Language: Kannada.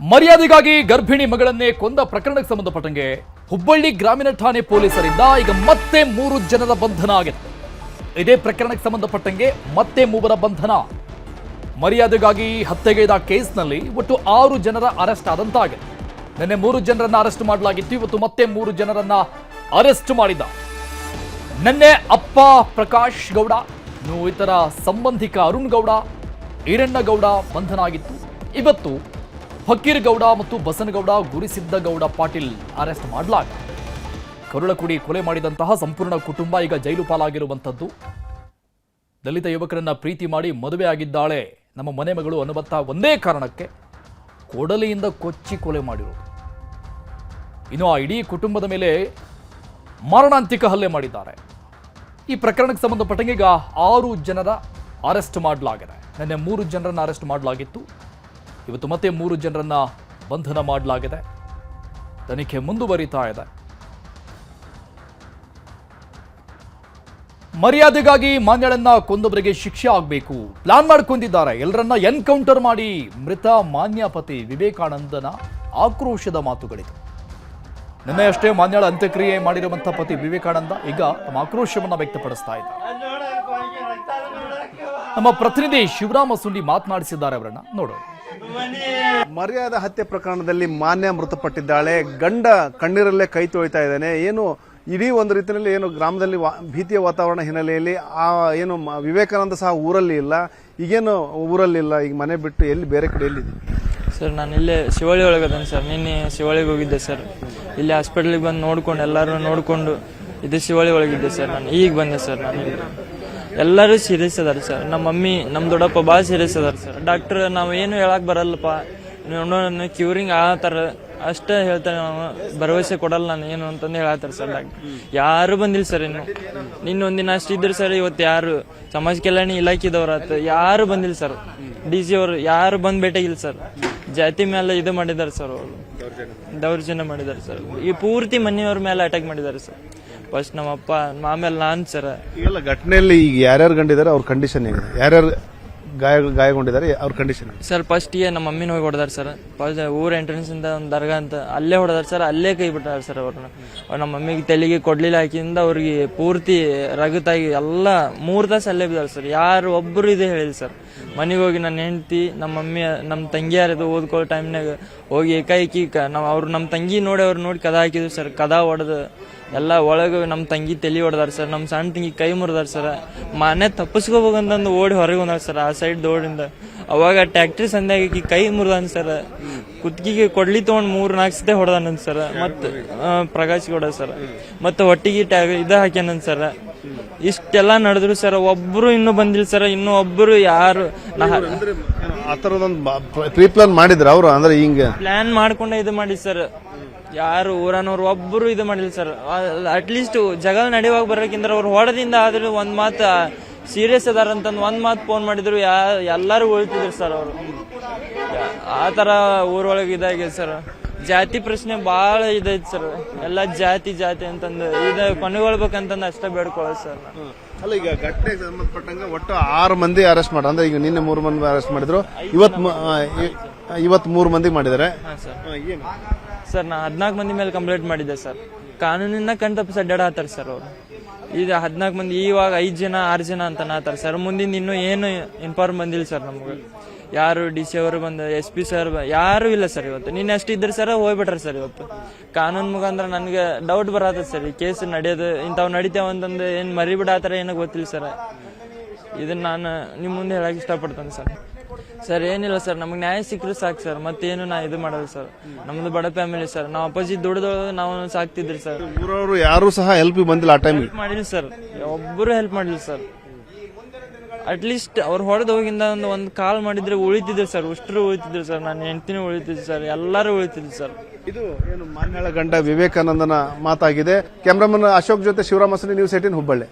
ಮರ್ಯಾದೆಗಾಗಿ ಗರ್ಭಿಣಿ ಮಗಳನ್ನೇ ಕೊಂದ ಪ್ರಕರಣಕ್ಕೆ ಸಂಬಂಧಪಟ್ಟಂಗೆ ಹುಬ್ಬಳ್ಳಿ ಗ್ರಾಮೀಣ ಠಾಣೆ ಪೊಲೀಸರಿಂದ ಈಗ ಮತ್ತೆ ಮೂರು ಜನರ ಬಂಧನ ಆಗಿತ್ತು ಇದೇ ಪ್ರಕರಣಕ್ಕೆ ಸಂಬಂಧಪಟ್ಟಂಗೆ ಮತ್ತೆ ಮೂವರ ಬಂಧನ. ಮರ್ಯಾದೆಗಾಗಿ ಹತ್ಯೆಗೈದ ಕೇಸ್ನಲ್ಲಿ ಒಟ್ಟು ಆರು ಜನರ ಅರೆಸ್ಟ್ ಆದಂತಾಗಿದೆ. ನಿನ್ನೆ ಮೂರು ಜನರನ್ನ ಅರೆಸ್ಟ್ ಮಾಡಲಾಗಿತ್ತು, ಇವತ್ತು ಮತ್ತೆ ಮೂರು ಜನರನ್ನ ಅರೆಸ್ಟ್ ಮಾಡಿದ್ದ ನಿನ್ನೆ ಅಪ್ಪ ಪ್ರಕಾಶ್ ಗೌಡ ಇತರ ಸಂಬಂಧಿಕ ಅರುಣ್ ಗೌಡ ಈರಣ್ಣಗೌಡ ಬಂಧನ ಆಗಿತ್ತು. ಇವತ್ತು ಫಕೀರ್ ಗೌಡ ಮತ್ತು ಬಸನಗೌಡ ಗುರಿಸಿದ್ದಗೌಡ ಪಾಟೀಲ್ ಅರೆಸ್ಟ್ ಮಾಡಲಾಗ. ಕರುಳಕುಡಿ ಕೊಲೆ ಮಾಡಿದಂತಹ ಸಂಪೂರ್ಣ ಕುಟುಂಬ ಈಗ ಜೈಲು ಪಾಲಾಗಿರುವಂಥದ್ದು. ದಲಿತ ಯುವಕರನ್ನ ಪ್ರೀತಿ ಮಾಡಿ ಮದುವೆ ಆಗಿದ್ದಾಳೆ. ನಮ್ಮ ಮನೆ ಮಗಳು ಅನ್ನುವಂಥ ಒಂದೇ ಕಾರಣಕ್ಕೆ ಕೊಡಲಿಯಿಂದ ಕೊಚ್ಚಿ ಕೊಲೆ ಮಾಡಿರೋದು. ಇನ್ನು ಆ ಇಡೀ ಕುಟುಂಬದ ಮೇಲೆ ಮಾರಣಾಂತಿಕ ಹಲ್ಲೆ ಮಾಡಿದ್ದಾರೆ. ಈ ಪ್ರಕರಣಕ್ಕೆ ಸಂಬಂಧಪಟ್ಟಂಗೆ ಈಗ ಆರು ಜನರ ಅರೆಸ್ಟ್ ಮಾಡಲಾಗಿದೆ. ನಿನ್ನೆ ಮೂರು ಜನರನ್ನು ಅರೆಸ್ಟ್ ಮಾಡಲಾಗಿತ್ತು. ಇವತ್ತು ಮತ್ತೆ ಮೂರು ಜನರನ್ನ ಬಂಧನ ಮಾಡಲಾಗಿದೆ. ತನಿಖೆ ಮುಂದುವರಿತಾ ಇದೆ. ಮರ್ಯಾದೆಗಾಗಿ ಮಾನ್ಯಳನ್ನ ಕೊಂದವರಿಗೆ ಶಿಕ್ಷೆ ಆಗಬೇಕು. ಪ್ಲಾನ್ ಮಾಡ್ಕೊಂಡಿದ್ದಾರೆ. ಎಲ್ಲರನ್ನ ಎನ್ಕೌಂಟರ್ ಮಾಡಿ ಮೃತ ಮಾನ್ಯ ಪತಿ ವಿವೇಕಾನಂದನ ಆಕ್ರೋಶದ ಮಾತುಗಳಿದು. ನಿನ್ನೆ ಅಷ್ಟೇ ಮಾನ್ಯಳ ಅಂತ್ಯಕ್ರಿಯೆ ಮಾಡಿರುವಂತಹ ಪತಿ ವಿವೇಕಾನಂದ ಈಗ ತಮ್ಮ ಆಕ್ರೋಶವನ್ನ ವ್ಯಕ್ತಪಡಿಸ್ತಾ ಇದ್ದಾರೆ ನಮ್ಮ ಪ್ರತಿನಿಧಿ ಶಿವರಾಮ ಸುಂಡಿ ಮಾತನಾಡಿಸಿದ್ದಾರೆ ಅವರನ್ನ. ನೋಡೋಣ. ಮರ್ಯಾದ ಹತ್ಯೆ ಪ್ರಕರಣದಲ್ಲಿ ಮಾನ್ಯ ಮೃತಪಟ್ಟಿದ್ದಾಳೆ. ಗಂಡ ಕಣ್ಣೀರಲ್ಲೇ ಕೈ ತೊಳಿತಾ ಇದ್ದಾನೆ. ಏನು, ಇಡೀ ಒಂದು ರೀತಿಯಲ್ಲಿ ಏನು ಗ್ರಾಮದಲ್ಲಿ ಭೀತಿಯ ವಾತಾವರಣ ಹಿನ್ನೆಲೆಯಲ್ಲಿ ಆ ಏನು ವಿವೇಕಾನಂದ ಸಹ ಊರಲ್ಲಿ ಇಲ್ಲ. ಈಗೇನು ಊರಲ್ಲಿ ಇಲ್ಲ. ಈಗ ಮನೆ ಬಿಟ್ಟು ಎಲ್ಲಿ ಬೇರೆ ಕಡೆ ಎಲ್ಲಿದೆ? ಸರ್, ನಾನು ಇಲ್ಲೇ ಶಿವಳ್ಳಿ ಒಳಗದೇನೆ ಸರ್. ನಿನ್ನೆ ಶಿವಳಿಗೆ ಹೋಗಿದ್ದೆ ಸರ್. ಇಲ್ಲಿ ಹಾಸ್ಪಿಟ್ಲಿಗೆ ಬಂದು ನೋಡ್ಕೊಂಡು ಎಲ್ಲರೂ ನೋಡಿಕೊಂಡು ಇದು ಶಿವಳ್ಳಿ ಒಳಗಿದ್ದೆ ಸರ್ ನಾನು. ಈಗ ಬಂದೆ ಸರ್ ನಾನು ಎಲ್ಲರೂ ಸೀರಿಯಸ್ ಅದಾರ ಸರ್. ನಮ್ಮ ಮಮ್ಮಿ, ನಮ್ಮ ದೊಡ್ಡಪ್ಪ ಭಾಳ ಸೀರಿಯಸ್ ಅದಾರ ಸರ್. ಡಾಕ್ಟ್ರ್ ನಾವು ಏನು ಹೇಳಕ್ ಬರಲ್ಲಪ್ಪ. ನೋಡೋಣ ಕ್ಯೂರಿಂಗ್ ಆಗತ್ತಾರ ಅಷ್ಟೇ ಹೇಳ್ತಾರೆ ನಾವು. ಭರವಸೆ ಕೊಡಲ್ಲ ನಾನು ಏನು ಅಂತಂದು ಹೇಳತ್ತಾರ ಸರ್ ಡಾಕ್ಟರ್ ಯಾರು ಬಂದಿಲ್ಲ ಸರ್ ಇನ್ನು. ನಿನ್ನ ಒಂದಿನ ಅಷ್ಟು ಇದ್ರು ಸರ್, ಇವತ್ತು ಯಾರು? ಸಮಾಜ ಕಲ್ಯಾಣ ಇಲಾಖೆದವ್ರ ಆತ. ಯಾರು ಬಂದಿಲ್ಲ ಸರ್. ಡಿ ಸಿ ಅವರು ಯಾರು ಬಂದ್ ಭೇಟಿಯಾಗಿಲ್ಲ ಸರ್. ಜಾತಿ ಮೇಲೆ ಇದು ಮಾಡಿದ್ದಾರೆ ಸರ್ ಅವರು. ದೌರ್ಜನ್ಯ ಮಾಡಿದ್ದಾರೆ ಸರ್. ಈ ಪೂರ್ತಿ ಮನೆಯವ್ರ ಮೇಲೆ ಅಟ್ಯಾಕ್ ಮಾಡಿದ್ದಾರೆ ಸರ್. ಫಸ್ಟ್ ನಮ್ಮಪ್ಪ ಆಮೇಲೆ ನಾನ್ ಸರ್ ಈಗೆಲ್ಲ ಘಟನೆಯಲ್ಲಿ ಈಗ ಯಾರ್ಯಾರು ಕಂಡಿದ್ದಾರೆ ಅವ್ರ ಕಂಡೀಷನ್ ಏನಿದೆ ಯಾರ್ಯಾರು ಗಾಯ ಗಾಯಗೊಂಡಿದ್ದಾರೆ ಅವ್ರ ಕಂಡೀಷನ್ ಸರ್ ಫಸ್ಟಿಗೆ ನಮ್ಮ ಮಮ್ಮಿನ ಹೋಗಿ ಹೊಡೆದಾರ ಸರ್ ಫಸ್ಟ್ ಊರ ಎಂಟ್ರೆನ್ಸ್ ಇಂದ ಒಂದು ದರ್ಗಾ ಅಂತ ಅಲ್ಲೇ ಹೊಡೆದಾರ ಸರ್ ಅಲ್ಲೇ ಕೈ ಬಿಟ್ಟಾರ ಸರ್ ಅವ್ರನ್ನ ಅವ್ರು ನಮ್ಮ ಮಮ್ಮಿಗೆ ತಲೆಗೆ ಕೊಡ್ಲಿಲ್ಲ ಹಾಕಿಂದ ಅವ್ರಿಗೆ ಪೂರ್ತಿ ರಗತಾಗಿ ಎಲ್ಲ ಮೂರು ತಾಸು ಅಲ್ಲೇ ಬಿದ್ದಾರೆ ಸರ್ ಯಾರು ಒಬ್ಬರು ಇದೆ ಹೇಳಿಲ್ಲ ಸರ್ ಮನೆಗೆ ಹೋಗಿ ನನ್ನ ಹೆಂಡತಿ ನಮ್ಮ ಮಮ್ಮಿ ನಮ್ಮ ತಂಗಿ ಇದು ಓದ್ಕೊಳ್ಳೋ ಟೈಮ್ನಾಗ ಹೋಗಿ ಏಕಾಏಕಿ ಕ ನಾವು ಅವ್ರು ನಮ್ಮ ತಂಗಿ ನೋಡಿ ಅವ್ರು ನೋಡಿ ಕದ ಹಾಕಿದ್ರು ಸರ್ ಕದ ಹೊಡೆದು ಎಲ್ಲ ಒಳಗೆ ನಮ್ಮ ತಂಗಿ ತಲೆ ಹೊಡೆದಾರ ಸರ್ ನಮ್ಮ ಸಣ್ಣ ತಂಗಿ ಕೈ ಮುರಿದಾರ ಸರ್. ಮನೆ ತಪ್ಪಿಸ್ಕೋಬೇಕಂತಂದು ಓಡಿ ಹೊರಗೆ ಬಂದಾರ ಸರ್ ಆ ಸೈಡ್ ದೋಡಿಂದ. ಅವಾಗ ಟ್ಯಾಕ್ಟ್ರಿ ಸಂಧ್ಯಾಗಿ ಕೈ ಮುರಿದಾನ ಸರ್. ಕುತ್ತಿಗೆ ಕೊಡ್ಲಿ ತೊಗೊಂಡು ಮೂರು ನಾಲ್ಕು ಸತೆ ಹೊಡೆದಾನಂತ ಸರ್. ಮತ್ತು ಪ್ರಕಾಶ್ ಗೌಡ ಸರ್. ಮತ್ತು ಒಟ್ಟಿಗೆ ಟ್ಯಾಗ್ ಇದು ಹಾಕ್ಯಾನಂತ ಸರ್. ಇಷ್ಟೆಲ್ಲ ನಡೆದ್ರು ಸರ್ ಒಬ್ಬರು ಇನ್ನೂ ಬಂದಿಲ್ಲ ಸರ್ ಇನ್ನೂ ಒಬ್ಬರು ಯಾರು ಆ ಥರದೊಂದು ಪ್ರೀ ಪ್ಲಾನ್ ಮಾಡಿದ್ರ ಅವರು? ಅಂದ್ರೆ ಹಿಂಗೆ? ಪ್ಲಾನ್ ಮಾಡ್ಕೊಂಡೆ ಇದು ಮಾಡಿ ಸರ್. ಯಾರು ಊರನವ್ರು ಒಬ್ಬರು ಇದು ಮಾಡಿಲ್ಲ ಸರ್. ಅಟ್ಲೀಸ್ಟ್ ಜಗಳ ನಡೆಯುವಾಗ ಬರೋಕ್ಕಿಂತ ಅವ್ರು ಹೊಡೆದಿಂದ ಆದರೂ ಒಂದು ಮಾತು ಸೀರಿಯಸ್ ಅದಾರ ಅಂತಂದು ಒಂದ್ ಮಾತು ಫೋನ್ ಮಾಡಿದ್ರು, ಯಾ ಎಲ್ಲರೂ ಉಳಿತಿದ್ರು ಸರ್ ಅವರು. ಆ ಥರ ಊರೊಳಗೆ ಇದಾಗಿದೆ ಸರ್. ಜಾತಿ ಪ್ರಶ್ನೆ ಭಾಳ ಇದೈತೆ ಸರ್. ಎಲ್ಲ ಜಾತಿ ಜಾತಿ ಅಂತಂದು. ಇದು ಕೊನೆಗೊಳ್ಬೇಕಂತಂದು ಅಷ್ಟೇ ಬೇಡ್ಕೊಳ್ಳೋದು ಸರ್. ನಾನು ಅಲ್ಲ ಈಗ ಘಟನೆ ಸಂಬಂಧಪಟ್ಟಂಗ ಒಟ್ಟು ಆರು ಮಂದಿ ಅರೆಸ್ಟ್ ಮಾಡ ಅಂದ್ರೆ ಈಗ ನಿನ್ನೆ ಮೂರು ಮಂದಿ ಅರೆಸ್ಟ್ ಮಾಡಿದ್ರು. ಇವತ್ ಮ- ಆ, ಇ- ಇವತ್ ಮೂರು ಮಂದಿ ಮಾಡಿದ್ದಾರೆ. ಸರ್. ಆ, ಏನು? ಸರ್ ನಾ ಹದಿನಾಲ್ಕು ಮಂದಿ ಮೇಲೆ ಕಂಪ್ಲೇಂಟ್ ಮಾಡಿದ್ದೆ ಸರ್. ಕಾನೂನಿನ ಕಣ್ತಪ್ಪಿಸಿ ಅಡ್ಡಾಡತ್ತಾರ ಸರ್ ಅವರು. ಈಗ ಹದಿನಾಲ್ಕು ಮಂದಿ ಇವಾಗ ಐದು ಜನ ಆರು ಜನ ಅಂತ ನಾತಾರ ಸರ್. ಮುಂದಿನ ಇನ್ನೂ ಏನು ಇನ್ಫಾರ್ಮ್ ಬಂದಿಲ್ಲ ಸರ್ ನಮ್ಗೆ. ಯಾರು ಡಿ ಸಿ ಅವರು ಬಂದ ಎಸ್ ಪಿ ಸರ್ ಯಾರು ಇಲ್ಲ ಸರ್ ಇವತ್ತು. ನಿನ್ನೆ ಅಷ್ಟು ಇದ್ರೆ ಸರ್ ಹೋಗ್ಬಿಟ್ರ ಸರ್ ಇವತ್ತು. ಕಾನೂನು ಮುಖಾಂತರ ನನಗೆ ಡೌಟ್ ಬರತ್ತ ಸರ್ ಈ ಕೇಸ್ ನಡೆಯೋದು. ಇಂಥವು ನಡಿತೇವೆ ಅಂತಂದು ಏನು ಮರಿಬಿಡಾತಾರ ಏನೋ ಗೊತ್ತಿಲ್ಲ ಸರ್. ಇದನ್ನ ನಾನು ನಿಮ್ಮ ಮುಂದೆ ಹೇಳಕ್ ಇಷ್ಟಪಡ್ತೇನೆ ಸರ್. ಸರ್ ಏನಿಲ್ಲ ಸರ್. ನಮಗೆ ನ್ಯಾಯ ಸಿಕ್ಕರು ಸಾಕು ಸರ್. ಮತ್ತೇನು ನಾ ಇದು ಮಾಡೋದು ಸರ್. ನಮ್ದು ಬಡ ಫ್ಯಾಮಿಲಿ ಸರ್. ನಾವು ಅಪ್ಪಾಜಿ ದುಡ್ದು ನಾವು ಸಾಕ್ತಿದ್ರಿ ಸರ್. ಊರವರು ಯಾರು ಸಹ ಹೆಲ್ಪ್ ಬಂದಿಲ್ಲ ಆ ಟೈಮ್ ಮಾಡಿಲ್ಲ ಸರ್. ಒಬ್ಬರು ಹೆಲ್ಪ್ ಮಾಡಿಲ್ಲ ಸರ್. ಅಟ್ಲೀಸ್ಟ್ ಅವ್ರು ಹೊಡೆದು ಹೋಗಿಂದ ಒಂದು ಒಂದು ಕಾಲ್ ಮಾಡಿದ್ರೆ ಉಳಿತಿದ್ರು ಸರ್ ಉಷ್ಟ್ರು ಉಳಿತಿದ್ರು ಸರ್ ನಾನು ಹೆಂಡ್ತಿನೂ ಉಳಿತಿದ್ರು ಸರ್ ಎಲ್ಲರೂ ಉಳಿತಿದ್ರು ಸರ್ ಇದು ಏನು ಮಾನ್ಯಳ ಗಂಡ ವಿವೇಕಾನಂದನ ಮಾತಾಗಿದೆ. ಕ್ಯಾಮ್ರಾಮನ್ ಅಶೋಕ್ ಜೊತೆ ಶಿವರಾಮ ನ್ಯೂಸ್ ಏಟಿನ್ ಹುಬ್ಬಳ್ಳಿ.